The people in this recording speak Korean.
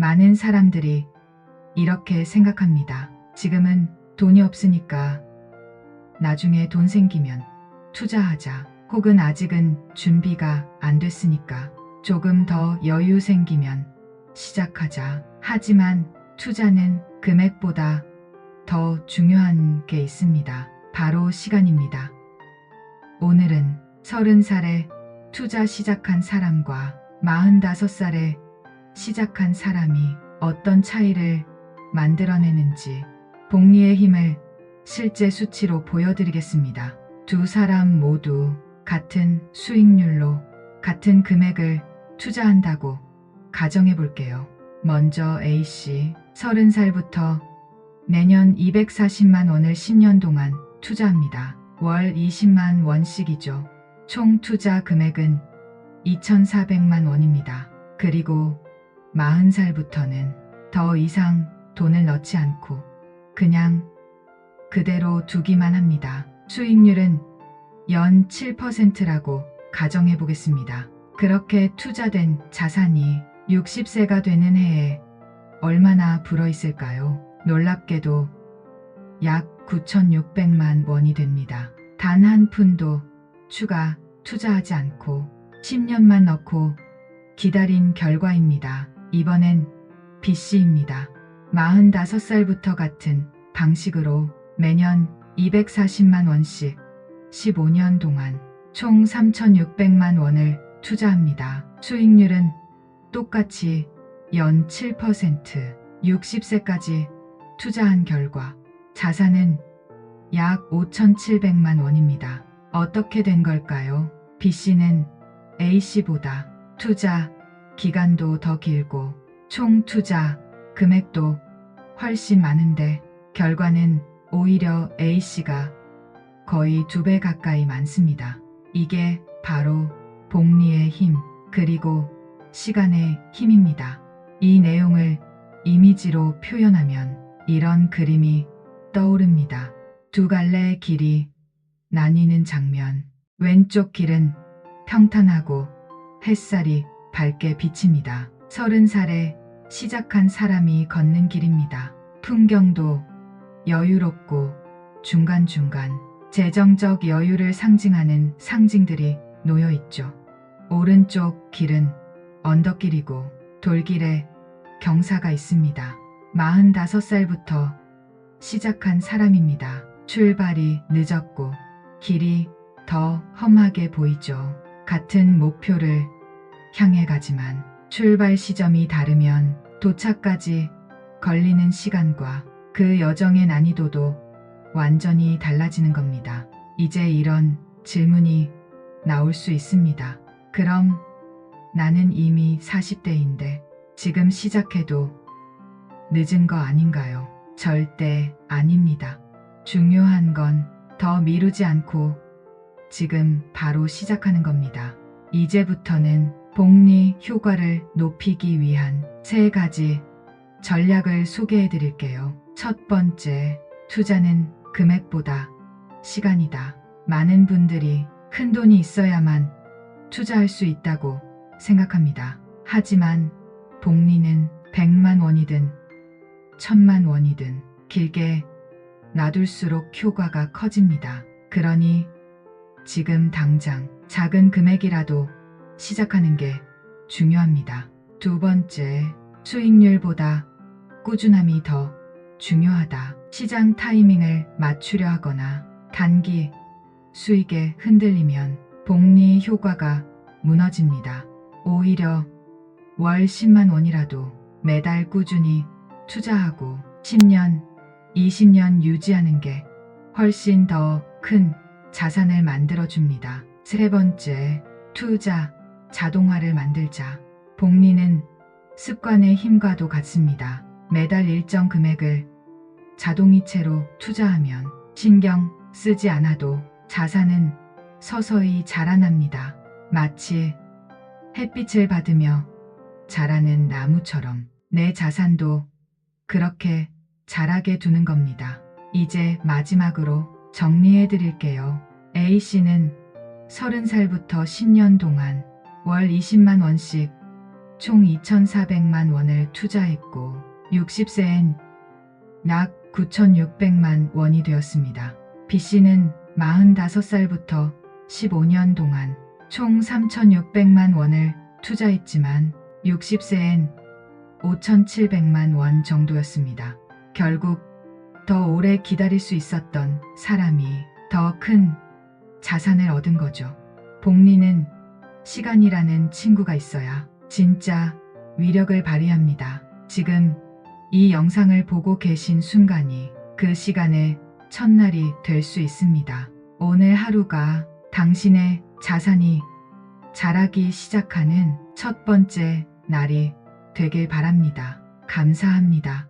많은 사람들이 이렇게 생각합니다. 지금은 돈이 없으니까 나중에 돈 생기면 투자하자. 혹은 아직은 준비가 안 됐으니까 조금 더 여유 생기면 시작하자. 하지만 투자는 금액보다 더 중요한 게 있습니다. 바로 시간입니다. 오늘은 30살에 투자 시작한 사람과 45살에 시작한 사람이 어떤 차이를 만들어내는지 복리의 힘을 실제 수치로 보여드리겠습니다. 두 사람 모두 같은 수익률로 같은 금액을 투자한다고 가정해 볼게요. 먼저 A씨 30살부터 매년 240만 원을 10년 동안 투자합니다. 월 20만 원씩이죠. 총 투자 금액은 2,400만 원입니다. 그리고 40살부터는 더 이상 돈을 넣지 않고 그냥 그대로 두기만 합니다. 수익률은 연 7%라고 가정해 보겠습니다. 그렇게 투자된 자산이 60세가 되는 해에 얼마나 불어 있을까요? 놀랍게도 약 9,600만 원이 됩니다. 단 한 푼도 추가 투자하지 않고 10년만 넣고 기다린 결과입니다. 이번엔 B씨입니다. 45살부터 같은 방식으로 매년 240만 원씩 15년 동안 총 3,600만 원을 투자합니다. 수익률은 똑같이 연 7%, 60세까지 투자한 결과 자산은 약 5,700만 원입니다. 어떻게 된 걸까요? B씨는 A씨보다 투자 기간도 더 길고 총 투자 금액도 훨씬 많은데 결과는 오히려 A씨가 거의 두 배 가까이 많습니다. 이게 바로 복리의 힘 그리고 시간의 힘입니다. 이 내용을 이미지로 표현하면 이런 그림이 떠오릅니다. 두 갈래의 길이 나뉘는 장면. 왼쪽 길은 평탄하고 햇살이 밝게 비칩니다. 서른 살에 시작한 사람이 걷는 길입니다. 풍경도 여유롭고 중간중간 재정적 여유를 상징하는 상징들이 놓여 있죠. 오른쪽 길은 언덕길이고 돌길에 경사가 있습니다. 45살부터 시작한 사람입니다. 출발이 늦었고 길이 더 험하게 보이죠. 같은 목표를 향해 가지만 출발 시점이 다르면 도착까지 걸리는 시간과 그 여정의 난이도도 완전히 달라지는 겁니다. 이제 이런 질문이 나올 수 있습니다. 그럼 나는 이미 40대인데 지금 시작해도 늦은 거 아닌가요? 절대 아닙니다. 중요한 건 더 미루지 않고 지금 바로 시작하는 겁니다. 이제부터는 복리 효과를 높이기 위한 세 가지 전략을 소개해 드릴게요. 첫 번째, 투자는 금액보다 시간이다. 많은 분들이 큰 돈이 있어야만 투자할 수 있다고 생각합니다. 하지만 복리는 100만 원이든 1000만 원이든 길게 놔둘수록 효과가 커집니다. 그러니 지금 당장 작은 금액이라도 시작하는 게 중요합니다. 두 번째, 수익률보다 꾸준함이 더 중요하다. 시장 타이밍을 맞추려 하거나 단기 수익에 흔들리면 복리 효과가 무너집니다. 오히려 월 10만 원이라도 매달 꾸준히 투자하고 10년, 20년 유지하는 게 훨씬 더 큰 자산을 만들어 줍니다. 세 번째, 투자 자동화를 만들자. 복리는 습관의 힘과도 같습니다. 매달 일정 금액을 자동이체로 투자하면 신경 쓰지 않아도 자산은 서서히 자라납니다. 마치 햇빛을 받으며 자라는 나무처럼 내 자산도 그렇게 자라게 두는 겁니다. 이제 마지막으로 정리해 드릴게요. A씨는 30살부터 10년 동안 월 20만 원씩 총 2,400만 원을 투자했고 60세엔 약 9,600만 원이 되었습니다. B 씨는 45살부터 15년 동안 총 3,600만 원을 투자했지만 60세엔 5,700만 원 정도였습니다. 결국 더 오래 기다릴 수 있었던 사람이 더 큰 자산을 얻은 거죠. 복리는 시간이라는 친구가 있어야 진짜 위력을 발휘합니다. 지금 이 영상을 보고 계신 순간이 그 시간의 첫날이 될 수 있습니다. 오늘 하루가 당신의 자산이 자라기 시작하는 첫 번째 날이 되길 바랍니다. 감사합니다.